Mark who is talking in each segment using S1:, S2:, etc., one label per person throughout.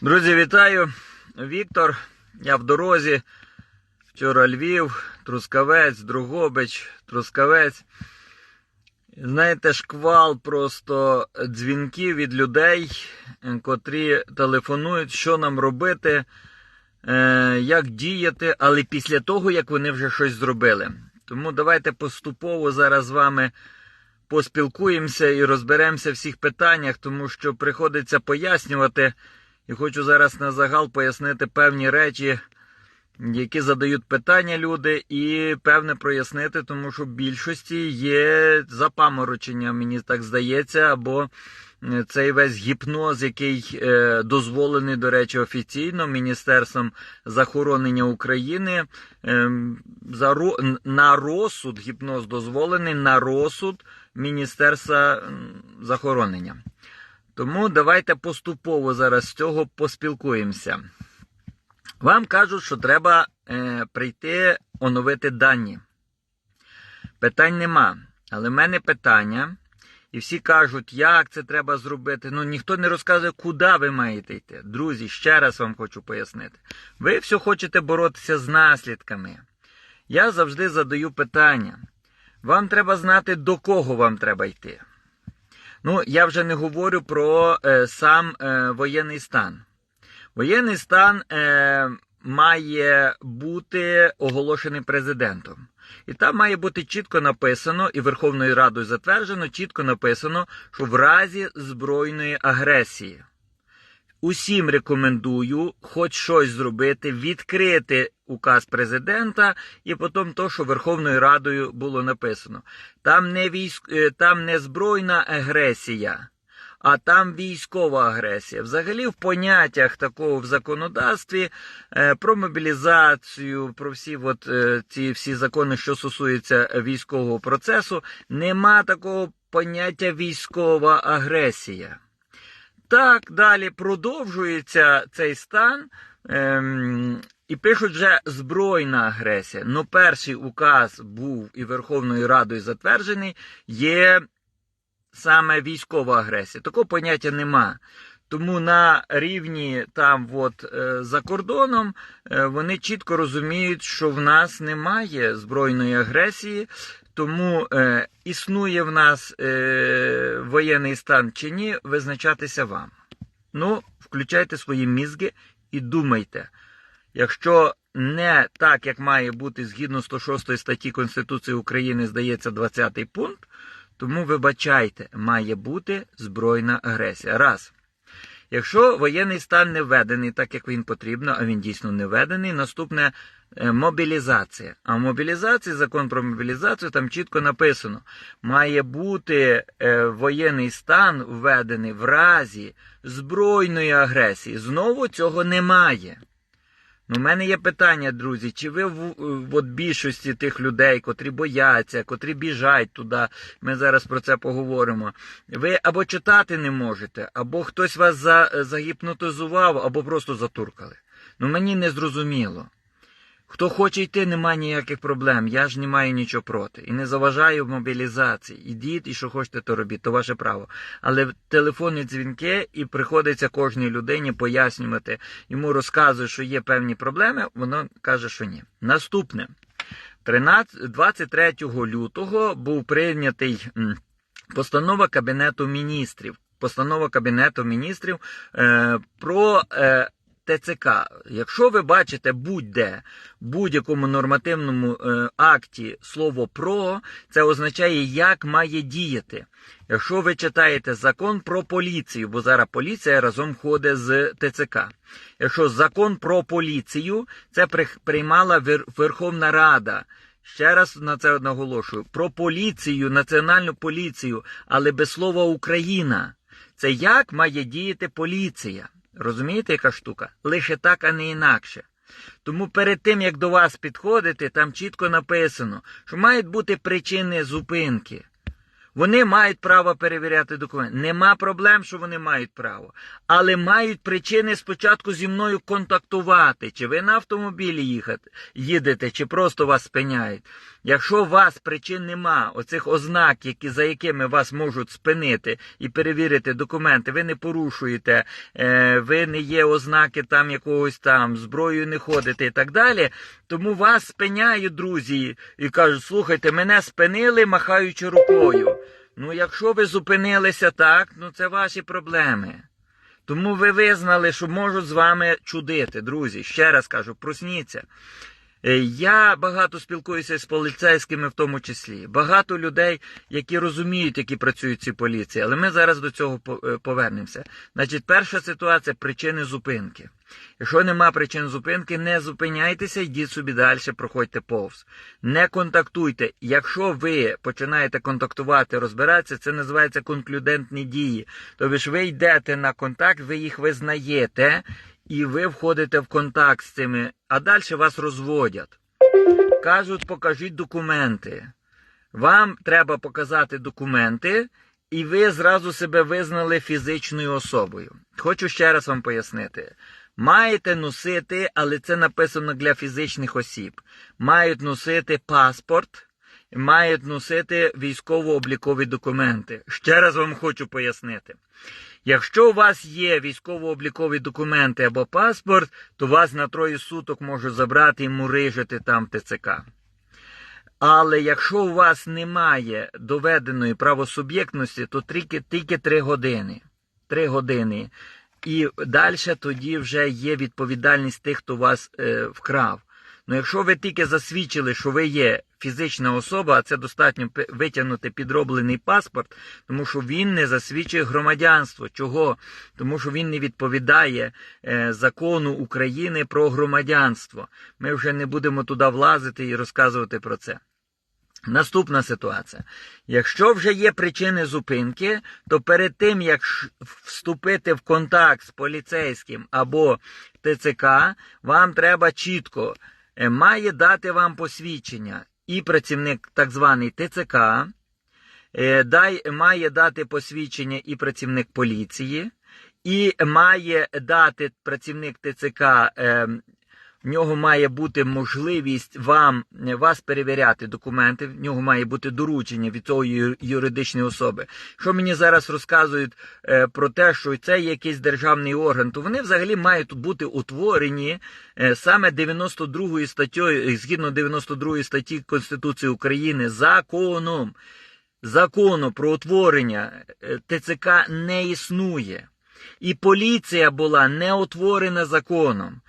S1: Друзі, вітаю! Віктор. Я в дорозі. Вчора Львів, Трускавець, Другобич, Трускавець. Знаєте, шквал просто дзвінків від людей, е, котрі телефонують, що нам робити, е, як діяти, але після того, як вони вже щось зробили. Тому давайте поступово зараз з вами поспілкуємося і розберемося в всіх питаннях, тому що приходиться пояснювати. І хочу зараз на загал пояснити певні речі, які задають питання люди, і певне прояснити, тому що в більшості є запаморочення, мені так здається, або е, цей весь гіпноз, який е, дозволений, до речі, офіційно Міністерством захоронення України. Е, за, на розсуд гіпноз дозволений на розсуд Міністерства захоронення. Тому давайте поступово зараз з цього поспілкуємося. Вам кажуть, що треба е, прийти оновити дані. Питань нема. Але в мене питання, і всі кажуть, як це треба зробити. Ну ніхто не розказує, куди ви маєте йти. Друзі, ще раз вам хочу пояснити. Ви все хочете боротися з наслідками. Я завжди задаю питання. Вам треба знати, до кого вам треба йти. Ну, я вже не говорю про е, сам е, воєнний стан. Воєнний стан е, має бути оголошений президентом. І там має бути чітко написано, і Верховною Радою затверджено, чітко написано, що в разі збройної агресії. Усім рекомендую хоч щось зробити, відкрити указ президента і потім то, що Верховною Радою було написано. Там не військ... е, там не збройна агресія, а там військова агресія. Взагалі, в поняттях такого в законодавстві е, про мобілізацію, про всі от, е, ці всі закони, що стосуються військового процесу, нема такого поняття військова агресія. Так, далі продовжується цей стан. Ем, і пишуть вже збройна агресія. Ну, перший указ був і Верховною Радою затверджений, є саме військова агресія. Такого поняття нема. Тому на рівні там, от, е, за кордоном, е, вони чітко розуміють, що в нас немає збройної агресії, тому е, існує в нас е, воєнний стан чи ні, визначатися вам. Ну, включайте свої мізки і думайте. Якщо не так, як має бути згідно 106 статті Конституції України, здається, 20 пункт, тому вибачайте, має бути збройна агресія. Раз. Якщо воєнний стан не введений так, як він потрібно, а він дійсно не введений, наступне мобілізація. А в мобілізації, закон про мобілізацію, там чітко написано, має бути е, воєнний стан введений в разі збройної агресії. Знову цього немає. Ну, в мене є питання, друзі, чи ви в, в от більшості тих людей, котрі бояться, котрі біжать туди, ми зараз про це поговоримо. Ви або читати не можете, або хтось вас за, загіпнотизував, або просто затуркали. Ну мені не зрозуміло. Хто хоче йти, немає ніяких проблем. Я ж не маю нічого проти. І не заважаю в мобілізації. Ідіть і що хочете, то робіть, то ваше право. Але телефонні дзвінки і приходиться кожній людині пояснювати. Йому розказує, що є певні проблеми, воно каже, що ні. Наступне. 13, 23 лютого був прийнятий постанова Кабінету міністрів. Постанова Кабінету міністрів е, про е, ТЦК. Якщо ви бачите будь-де будь-якому нормативному е, акті слово про, це означає, як має діяти. Якщо ви читаєте закон про поліцію, бо зараз поліція разом ходить з ТЦК. Якщо закон про поліцію, це приймала Верховна Рада. Ще раз на це наголошую: про поліцію, національну поліцію, але без слова Україна. Це як має діяти поліція. Розумієте, яка штука? Лише так, а не інакше. Тому перед тим, як до вас підходити, там чітко написано, що мають бути причини зупинки. Вони мають право перевіряти документи. Нема проблем, що вони мають право. Але мають причини спочатку зі мною контактувати. Чи ви на автомобілі їхати, їдете, чи просто вас спиняють. Якщо у вас причин нема, оцих ознак, які, за якими вас можуть спинити і перевірити документи, ви не порушуєте, е, ви не є ознаки там якогось там, зброєю не ходите і так далі, тому вас спиняють друзі і кажуть, слухайте, мене спинили, махаючи рукою. Ну, якщо ви зупинилися так, ну це ваші проблеми. Тому ви визнали, що можуть з вами чудити, друзі. Ще раз кажу, просніться. Е, Я багато спілкуюся з поліцейськими в тому числі. Багато людей, які розуміють, які працюють ці поліції, але ми зараз до цього е, повернемося. Значить, перша ситуація причини зупинки. Якщо нема причин зупинки, не зупиняйтеся, йдіть собі далі, проходьте повз. Не контактуйте. Якщо ви починаєте контактувати, розбиратися, це називається конклюдентні дії. Тобто ви йдете на контакт, ви їх визнаєте, і ви входите в контакт з цими, а далі вас розводять. Кажуть, покажіть документи. Вам треба показати документи, і ви зразу себе визнали фізичною особою. Хочу ще раз вам пояснити. Маєте носити, але це написано для фізичних осіб. Мають носити паспорт, мають носити військово-облікові документи. Ще раз вам хочу пояснити. Якщо у вас є військово-облікові документи або паспорт, то вас на троє суток можуть забрати і мурижити там ТЦК. Але якщо у вас немає доведеної правосуб'єктності, то тільки, тільки 3 години. 3 години. І далі тоді вже є відповідальність тих, хто вас е, вкрав. Ну, якщо ви тільки засвідчили, що ви є фізична особа, а це достатньо витягнути підроблений паспорт, тому що він не засвідчує громадянство. Чого? Тому що він не відповідає е, закону України про громадянство. Ми вже не будемо туди влазити і розказувати про це. Наступна ситуація. Якщо вже є причини зупинки, то перед тим, як вступити в контакт з поліцейським або ТЦК, вам треба чітко має дати вам посвідчення і працівник так званий ТЦК, е, дай, має дати посвідчення і працівник поліції, і має дати працівник ТЦК. В нього має бути можливість вам е, вас перевіряти документи. В нього має бути доручення від цієї юридичної особи. Що мені зараз розказують е, про те, що це якийсь державний орган, то вони взагалі мають бути утворені е, саме 92 статтею, е, згідно 92 статті Конституції України, законом. Закону про утворення ТЦК не існує. І поліція була не утворена законом,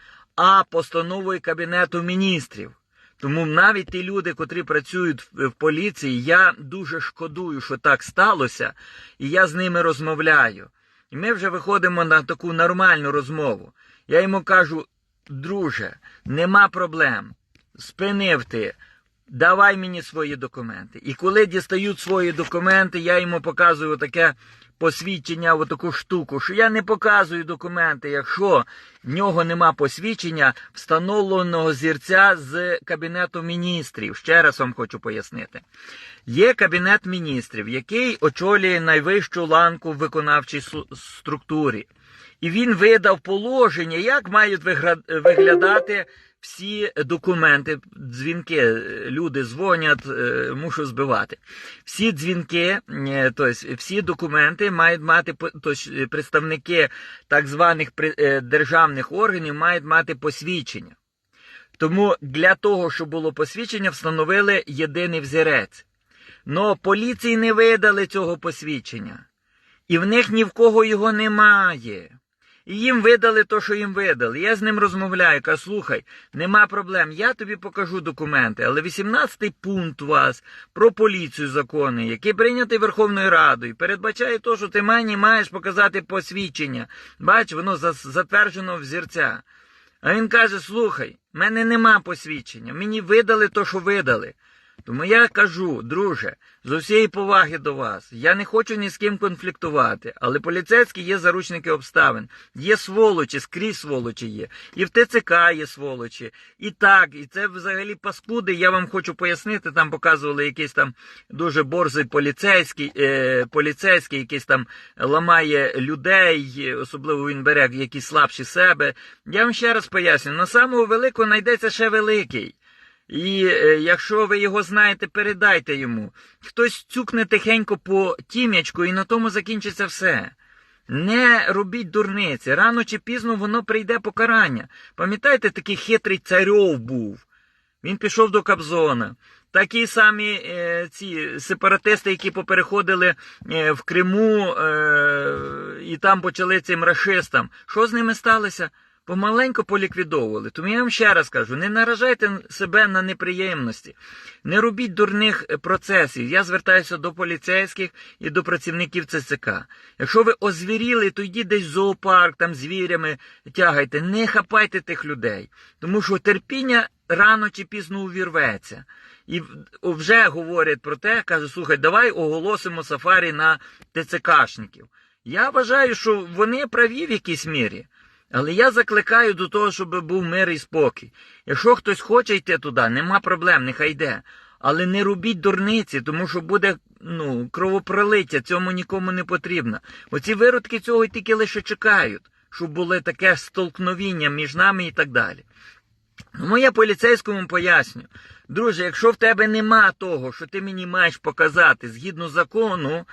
S1: а постановою Кабінету міністрів. Тому навіть ті люди, котрі працюють в поліції, я дуже шкодую, що так сталося, і я з ними розмовляю. І ми вже виходимо на таку нормальну розмову. Я йому кажу, друже, нема проблем. Спинив ти, давай мені свої документи. І коли дістають свої документи, я йому показую таке посвідчення, отаку штуку, що я не показую документи, якщо в нього нема посвідчення встановленого зірця з Кабінету міністрів. Ще раз вам хочу пояснити. Є Кабінет міністрів, який очолює найвищу ланку в виконавчій структурі. І він видав положення, як мають виглядати всі документи, дзвінки, люди дзвонять, е, мушу збивати. Всі дзвінки, е, тобто всі документи мають мати е, представники так званих е, державних органів мають мати посвідчення. Тому для того, щоб було посвідчення, встановили єдиний взірець. Но поліції не видали цього посвідчення. І в них ні в кого його немає. І їм видали то, що їм видали. Я з ним розмовляю, кажу, слухай, нема проблем, я тобі покажу документи. Але 18-й пункт у вас про поліцію закони, який прийнятий Верховною Радою, передбачає то, що ти мені маєш показати посвідчення. Бач, воно затверджено в зірця. А він каже: слухай, в мене нема посвідчення, мені видали то, що видали. Тому я кажу, друже, з усієї поваги до вас, я не хочу ні з ким конфліктувати, але поліцейські є заручники обставин, є сволочі, скрізь сволочі є, і в ТЦК є сволочі, і так, і це взагалі паскуди. Я вам хочу пояснити. Там показували якийсь там дуже борзий поліцейський, е, поліцейський, якийсь там ламає людей, особливо він бере які слабші себе. Я вам ще раз поясню, на самого великого знайдеться ще великий. І е, якщо ви його знаєте, передайте йому. Хтось цюкне тихенько по тім'ячку, і на тому закінчиться все. Не робіть дурниці. Рано чи пізно воно прийде покарання. Пам'ятаєте, такий хитрий царьов був. Він пішов до Кобзона. Такі самі е, ці сепаратисти, які попереходили е, в Криму е, і там почали цим рашистам. Що з ними сталося? Помаленько поліквідовували. Тому я вам ще раз кажу: не наражайте себе на неприємності, не робіть дурних е, процесів. Я звертаюся до поліцейських і до працівників ЦЦК. Якщо ви озвіріли, то йдіть десь в зоопарк, там звірями тягайте, не хапайте тих людей. Тому що терпіння рано чи пізно увірветься. І вже говорять про те, каже, слухай, давай оголосимо сафарі на ТЦКшників. Я вважаю, що вони праві в якійсь мірі. Але я закликаю до того, щоб був мир і спокій. Якщо хтось хоче йти туди, нема проблем, нехай йде. Але не робіть дурниці, тому що буде ну, кровопролиття, цьому нікому не потрібно. Оці виродки цього тільки лише чекають, щоб було таке столкновіння між нами і так далі. Ну, я поліцейському поясню. Друже, якщо в тебе нема того, що ти мені маєш показати згідно закону,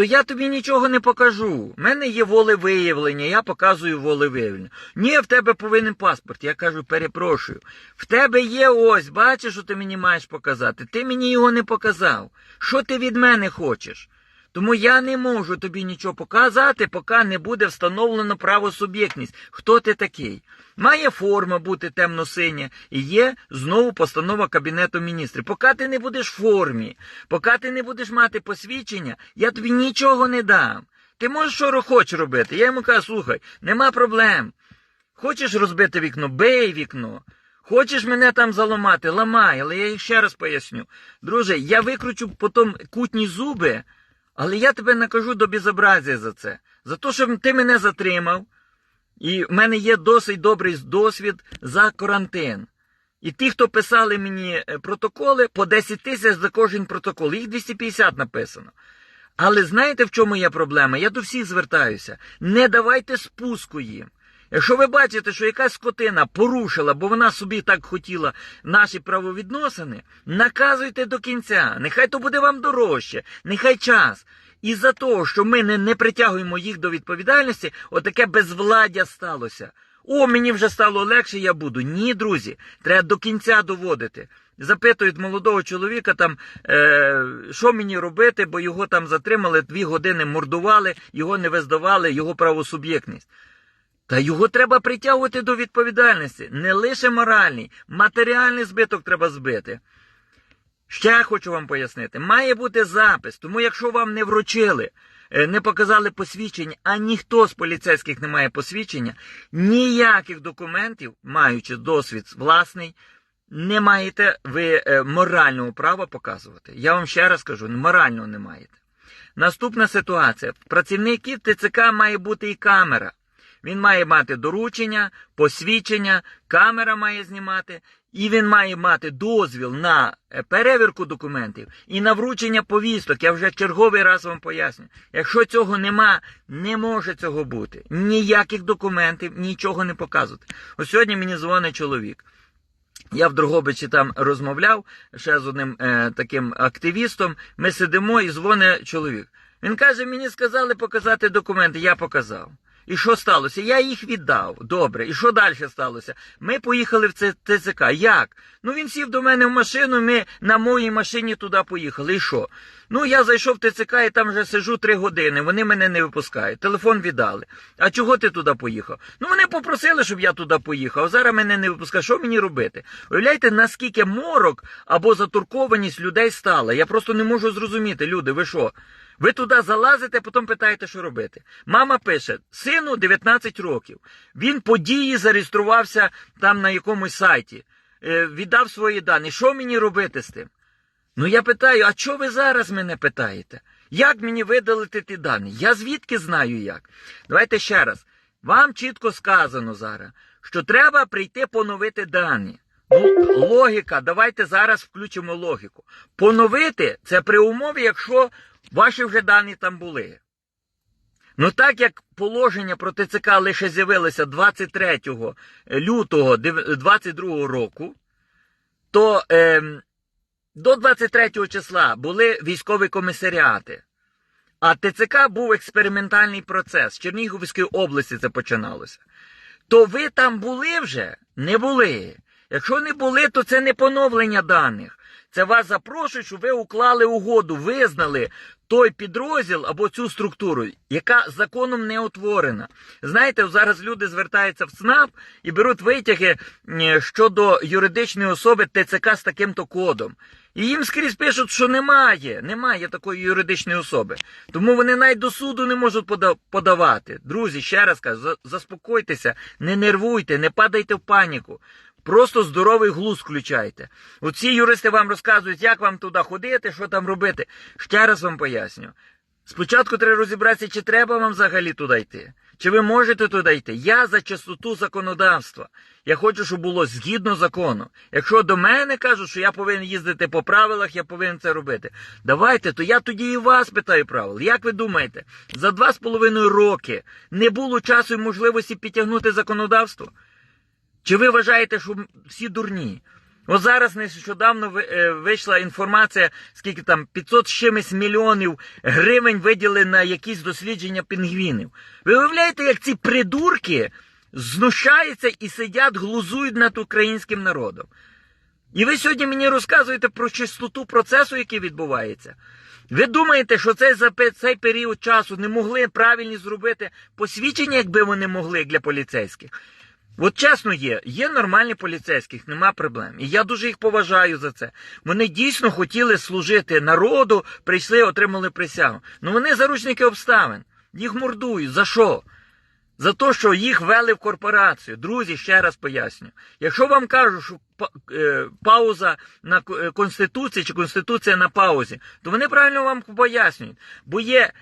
S1: то я тобі нічого не покажу. У мене є волевиявлення, я показую волевиявлення. Ні, в тебе повинен паспорт. Я кажу, перепрошую. В тебе є ось, бачиш, що ти мені маєш показати. Ти мені його не показав. Що ти від мене хочеш? Тому я не можу тобі нічого показати, поки не буде встановлено правосуб'єктність. Хто ти такий? Має форма бути темно-синя і є знову постанова Кабінету міністрів. Поки ти не будеш в формі, поки ти не будеш мати посвідчення, я тобі нічого не дам. Ти можеш що хочеш робити. Я йому кажу, слухай, нема проблем. Хочеш розбити вікно, бей вікно. Хочеш мене там заламати, ламай, але я їх ще раз поясню. Друже, я викручу потім кутні зуби. Але я тебе накажу до безобразія за це. За те, що ти мене затримав, і в мене є досить добрий досвід за карантин. І ті, хто писали мені е, протоколи, по 10 тисяч за кожен протокол. Їх 250 написано. Але знаєте, в чому є проблема? Я до всіх звертаюся. Не давайте спуску їм. Якщо ви бачите, що якась скотина порушила, бо вона собі так хотіла наші правовідносини, наказуйте до кінця. Нехай то буде вам дорожче, нехай час. І за того, що ми не, не притягуємо їх до відповідальності, отаке безвладдя сталося. О, мені вже стало легше, я буду. Ні, друзі, треба до кінця доводити. Запитують молодого чоловіка, там, е, що мені робити, бо його там затримали, дві години мордували, його не визнавали, його правосуб'єктність. Та його треба притягувати до відповідальності. Не лише моральний, матеріальний збиток треба збити. Ще я хочу вам пояснити: має бути запис, тому якщо вам не вручили, е, не показали посвідчення, а ніхто з поліцейських не має посвідчення, ніяких документів, маючи досвід власний, не маєте ви е, морального права показувати. Я вам ще раз кажу, морального не маєте. Наступна ситуація: працівників ТЦК має бути і камера. Він має мати доручення, посвідчення, камера має знімати, і він має мати дозвіл на е, перевірку документів і на вручення повісток. Я вже черговий раз вам поясню. Якщо цього нема, не може цього бути. Ніяких документів, нічого не показувати. Ось сьогодні мені дзвонить чоловік. Я в Дрогобичі там розмовляв ще з одним е, таким активістом. Ми сидимо і дзвонить чоловік. Він каже: мені сказали показати документи, я показав. І що сталося? Я їх віддав. Добре. І що далі сталося? Ми поїхали в ТЦК. Як? Ну він сів до мене в машину, ми на моїй машині туди поїхали. І що? Ну я зайшов в ТЦК і там вже сижу три години. Вони мене не випускають. Телефон віддали. А чого ти туди поїхав? Ну вони попросили, щоб я туди поїхав. Зараз мене не випускають. Що мені робити? Уявляєте, наскільки морок або затуркованість людей стала? Я просто не можу зрозуміти. Люди, ви що? Ви туди залазите, потім питаєте, що робити. Мама пише: сину 19 років. Він по дії зареєструвався там на якомусь сайті, е, віддав свої дані. Що мені робити з тим? Ну я питаю, а що ви зараз мене питаєте? Як мені видалити ті дані? Я звідки знаю як? Давайте ще раз. Вам чітко сказано зараз, що треба прийти поновити дані. Ну, логіка, давайте зараз включимо логіку. Поновити це при умові, якщо ваші вже дані там були. Ну так як положення про ТЦК лише з'явилося 23 лютого 2022 року, то е, до 23 числа були військові комісаріати. А ТЦК був експериментальний процес. З Чернігівської області це починалося. То ви там були вже? Не були. Якщо не були, то це не поновлення даних. Це вас запрошують, щоб ви уклали угоду, визнали той підрозділ або цю структуру, яка законом не утворена. Знаєте, зараз люди звертаються в ЦНАП і беруть витяги е, щодо юридичної особи ТЦК з таким-то кодом. І їм скрізь пишуть, що немає, немає такої юридичної особи. Тому вони навіть до суду не можуть подавати. Друзі, ще раз кажу, заспокойтеся, не нервуйте, не падайте в паніку. Просто здоровий глузд включайте. Оці юристи вам розказують, як вам туди ходити, що там робити. Ще раз вам поясню. Спочатку треба розібратися, чи треба вам взагалі туди йти. Чи ви можете туди йти? Я за чистоту законодавства. Я хочу, щоб було згідно закону. Якщо до мене кажуть, що я повинен їздити по правилах, я повинен це робити. Давайте, то я тоді і вас питаю правил. Як ви думаєте, за два з половиною роки не було часу і можливості підтягнути законодавство? Чи ви вважаєте, що всі дурні? От зараз нещодавно е, вийшла інформація, скільки там 500 з чимось мільйонів гривень виділи на якісь дослідження пінгвінів. Ви уявляєте, як ці придурки знущаються і сидять, глузують над українським народом? І ви сьогодні мені розказуєте про чистоту процесу, який відбувається. Ви думаєте, що цей за цей період часу не могли правильні зробити посвідчення, якби вони могли для поліцейських? От чесно є, є нормальні поліцейських, нема проблем. І я дуже їх поважаю за це. Вони дійсно хотіли служити народу, прийшли, отримали присягу. Ну вони заручники обставин. Їх мордують. За що? За те, що їх ввели в корпорацію. Друзі, ще раз поясню. Якщо вам кажуть, що е, пауза на е, Конституції чи Конституція на паузі, то вони правильно вам пояснюють. Бо є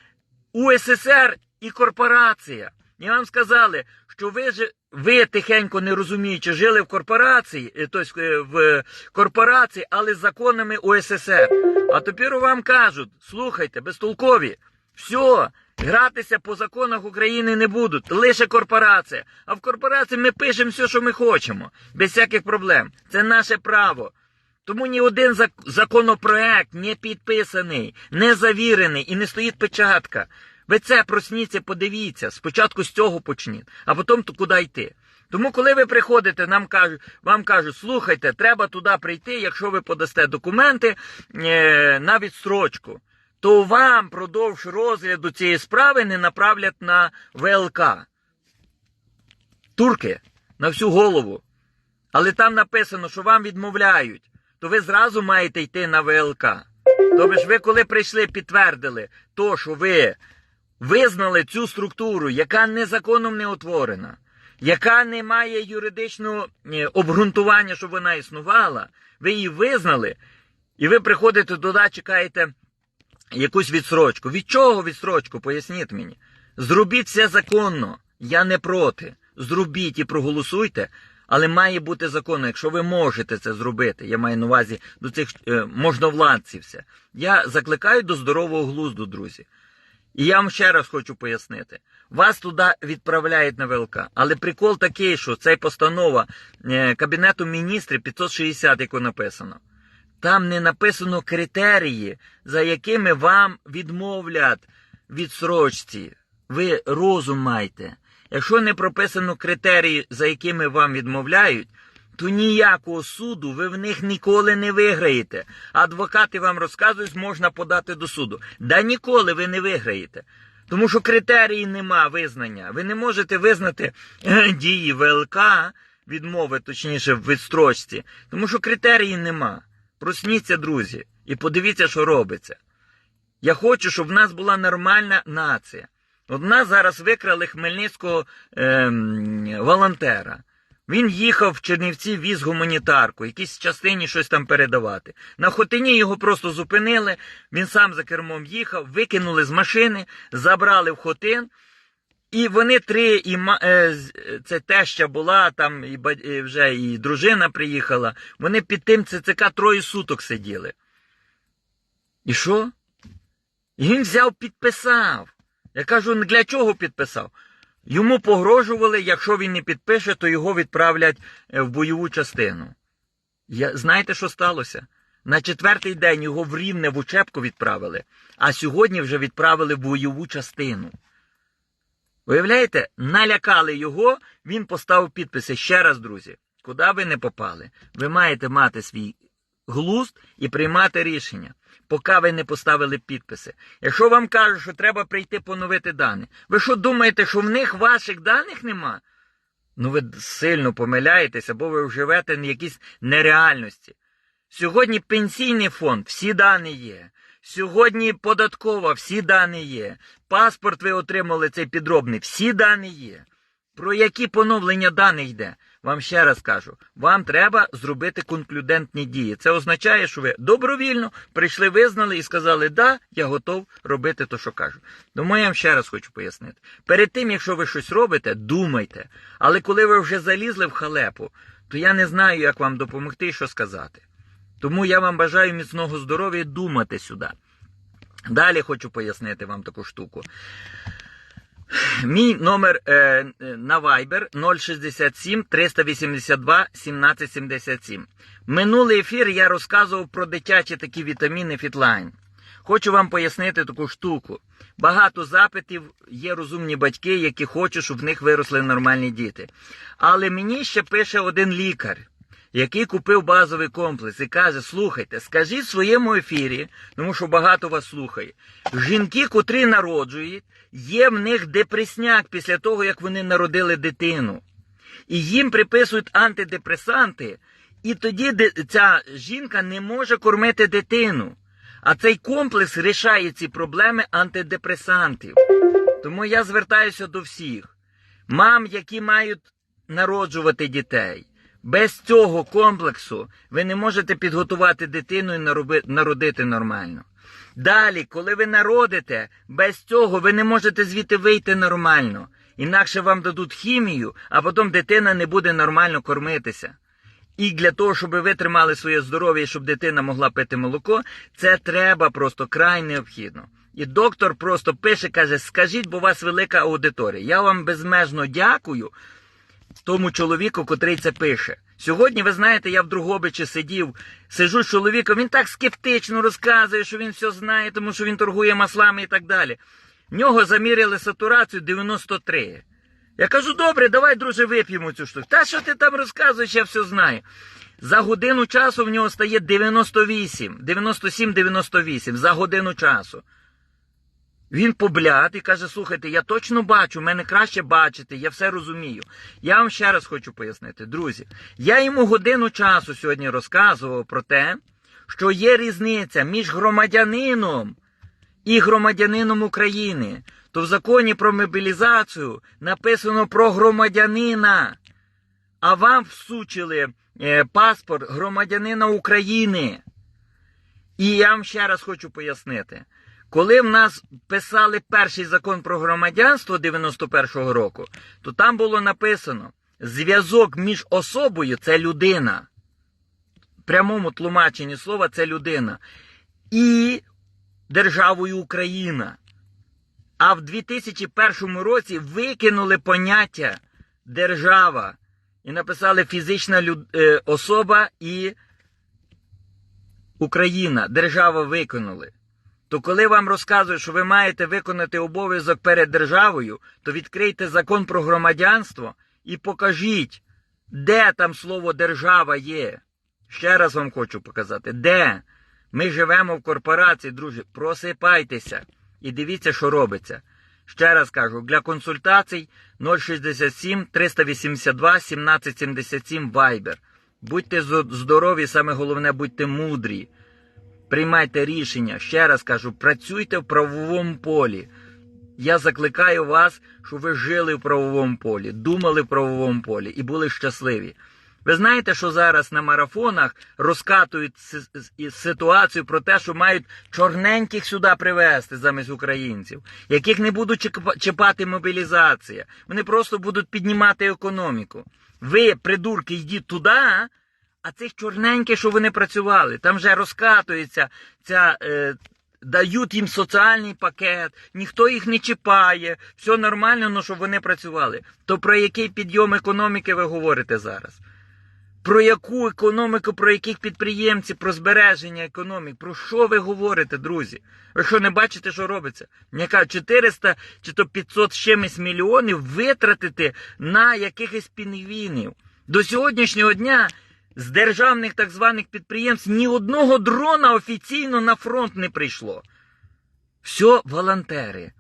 S1: УССР і корпорація. І вам сказали, що ви ж ви тихенько не розуміючи, жили в корпорації, тобто в корпорації, але з законами УССР. А тепер вам кажуть: слухайте, безтолкові, все, гратися по законах України не будуть, лише корпорація. А в корпорації ми пишемо все, що ми хочемо, без всяких проблем. Це наше право. Тому ні один законопроект не підписаний, не завірений і не стоїть печатка. Ви це просніться, подивіться. Спочатку з цього почніть, а потім то куди йти. Тому, коли ви приходите, нам кажуть, вам кажуть, слухайте, треба туди прийти, якщо ви подасте документи е, на відстрочку, то вам продовж розгляду цієї справи не направлять на ВЛК. Турки на всю голову. Але там написано, що вам відмовляють, то ви зразу маєте йти на ВЛК. Тобто ж ви, коли прийшли, підтвердили то, що ви визнали цю структуру, яка незаконом не утворена, яка не має юридичного е, обґрунтування, щоб вона існувала, ви її визнали, і ви приходите туди, чекаєте якусь відсрочку. Від чого відсрочку? Поясніть мені. Зробіть все законно. Я не проти. Зробіть і проголосуйте, але має бути законно. Якщо ви можете це зробити, я маю на увазі до цих е, можновладців. Я закликаю до здорового глузду, друзі. І я вам ще раз хочу пояснити. Вас туди відправляють на ВЛК. Але прикол такий, що ця постанова е, Кабінету міністрів 560, яку написано. Там не написано критерії, за якими вам відмовлять відсрочці. Ви розум майте. Якщо не прописано критерії, за якими вам відмовляють, то ніякого суду ви в них ніколи не виграєте. Адвокати вам розказують, можна подати до суду. Да ніколи ви не виграєте. Тому що критерії нема визнання. Ви не можете визнати е, дії ВЛК, відмови, точніше, в відстрочці, тому що критерії нема. Просніться, друзі, і подивіться, що робиться. Я хочу, щоб в нас була нормальна нація. От нас зараз викрали хмельницького ем, волонтера. Він їхав в Чернівці, віз гуманітарку, якійсь частині щось там передавати. На Хотині його просто зупинили, він сам за кермом їхав, викинули з машини, забрали в Хотин. І вони три, і е, це теща була, там і вже і дружина приїхала. Вони під тим ЦЦК троє суток сиділи. І що? І він взяв, підписав. Я кажу, «Ну, для чого підписав? Йому погрожували, якщо він не підпише, то його відправлять е, в бойову частину. Я, знаєте, що сталося? На четвертий день його в Рівне в учебку відправили, а сьогодні вже відправили в бойову частину. Уявляєте, налякали його, він поставив підписи. Ще раз, друзі, куди ви не попали? Ви маєте мати свій глузд і приймати рішення, поки ви не поставили підписи. Якщо вам кажуть, що треба прийти поновити дані, ви що думаєте, що в них ваших даних нема? Ну ви сильно помиляєтеся, бо ви живете в якійсь нереальності. Сьогодні пенсійний фонд, всі дані є. Сьогодні податкова, всі дані є. Паспорт ви отримали цей підробний, всі дані є. Про які поновлення даних йде? Вам ще раз кажу, вам треба зробити конклюдентні дії. Це означає, що ви добровільно прийшли, визнали і сказали, да, я готов робити те, що кажу. Тому я вам ще раз хочу пояснити. Перед тим, якщо ви щось робите, думайте. Але коли ви вже залізли в халепу, то я не знаю, як вам допомогти і що сказати. Тому я вам бажаю міцного здоров'я думати сюди. Далі хочу пояснити вам таку штуку. Мій номер е, на Viber 067 382 1777. Минулий ефір я розказував про дитячі такі вітаміни Фітлайн. Хочу вам пояснити таку штуку. Багато запитів є розумні батьки, які хочуть, щоб в них виросли нормальні діти. Але мені ще пише один лікар, який купив базовий комплекс і каже: слухайте, скажіть в своєму ефірі, тому що багато вас слухає. Жінки, котрі народжують, є в них депресняк після того, як вони народили дитину. І їм приписують антидепресанти, і тоді ця жінка не може кормити дитину. А цей комплекс рішає ці проблеми антидепресантів. Тому я звертаюся до всіх. Мам, які мають народжувати дітей. Без цього комплексу ви не можете підготувати дитину і народити нормально. Далі, коли ви народите, без цього ви не можете звідти вийти нормально. Інакше вам дадуть хімію, а потім дитина не буде нормально кормитися. І для того, щоб ви тримали своє здоров'я щоб дитина могла пити молоко, це треба просто край необхідно. І доктор просто пише, каже: скажіть, бо у вас велика аудиторія. Я вам безмежно дякую тому чоловіку, котрий це пише. Сьогодні, ви знаєте, я в Другобичі сидів, сижу з чоловіком, він так скептично розказує, що він все знає, тому що він торгує маслами і так далі. В нього заміряли сатурацію 93. Я кажу, добре, давай, друже, вип'ємо цю штуку. Та що ти там розказуєш, я все знаю. За годину часу в нього стає 98, 97-98 за годину часу. Він побляд і каже: слухайте, я точно бачу, мене краще бачити, я все розумію. Я вам ще раз хочу пояснити, друзі. Я йому годину часу сьогодні розказував про те, що є різниця між громадянином і громадянином України. То в законі про мобілізацію написано про громадянина, а вам всучили е, паспорт громадянина України. І я вам ще раз хочу пояснити. Коли в нас писали перший закон про громадянство 91-го року, то там було написано: зв'язок між особою це людина. В прямому тлумаченні слова це людина. І державою Україна. А в 2001 році викинули поняття держава і написали фізична люд... е, особа і Україна. Держава викинули. То коли вам розказують, що ви маєте виконати обов'язок перед державою, то відкрийте закон про громадянство і покажіть, де там слово держава є. Ще раз вам хочу показати, де. Ми живемо в корпорації, друзі, просипайтеся і дивіться, що робиться. Ще раз кажу, для консультацій 067 382 1777 Viber. Будьте здорові, саме головне, будьте мудрі. Приймайте рішення. Ще раз кажу, працюйте в правовому полі. Я закликаю вас, щоб ви жили в правовому полі, думали в правовому полі і були щасливі. Ви знаєте, що зараз на марафонах розкатують ситуацію про те, що мають чорненьких сюди привезти замість українців, яких не будуть чіпати мобілізація. Вони просто будуть піднімати економіку. Ви, придурки, йдіть туди, а цих чорненьких, що вони працювали, там вже розкатується ця. Е, Дають їм соціальний пакет, ніхто їх не чіпає, все нормально, ну щоб вони працювали. То про який підйом економіки ви говорите зараз? Про яку економіку, про яких підприємців, про збереження економік? Про що ви говорите, друзі? Ви що не бачите, що робиться? Я кажу, 400 чи то 500 з чимось мільйонів витратити на якихось пінгвінів. До сьогоднішнього дня з державних так званих підприємств ні одного дрона офіційно на фронт не прийшло. Все волонтери.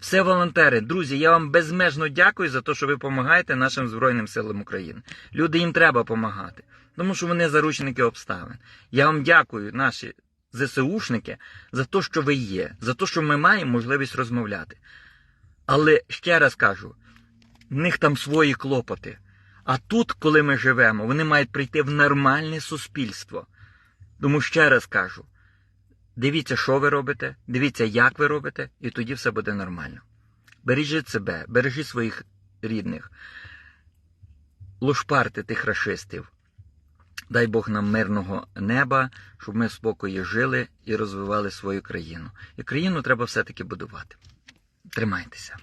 S1: Все волонтери. Друзі, я вам безмежно дякую за те, що ви допомагаєте нашим Збройним силам України. Люди їм треба допомагати, тому що вони заручники обставин. Я вам дякую, наші ЗСУшники, за те, що ви є, за те, що ми маємо можливість розмовляти. Але ще раз кажу, в них там свої клопоти. А тут, коли ми живемо, вони мають прийти в нормальне суспільство. Тому ще раз кажу: дивіться, що ви робите, дивіться, як ви робите, і тоді все буде нормально. Бережіть себе, бережіть своїх рідних, лошпарте тих рашистів. Дай Бог нам мирного неба, щоб ми в спокої жили і розвивали свою країну. І країну треба все-таки будувати. Тримайтеся.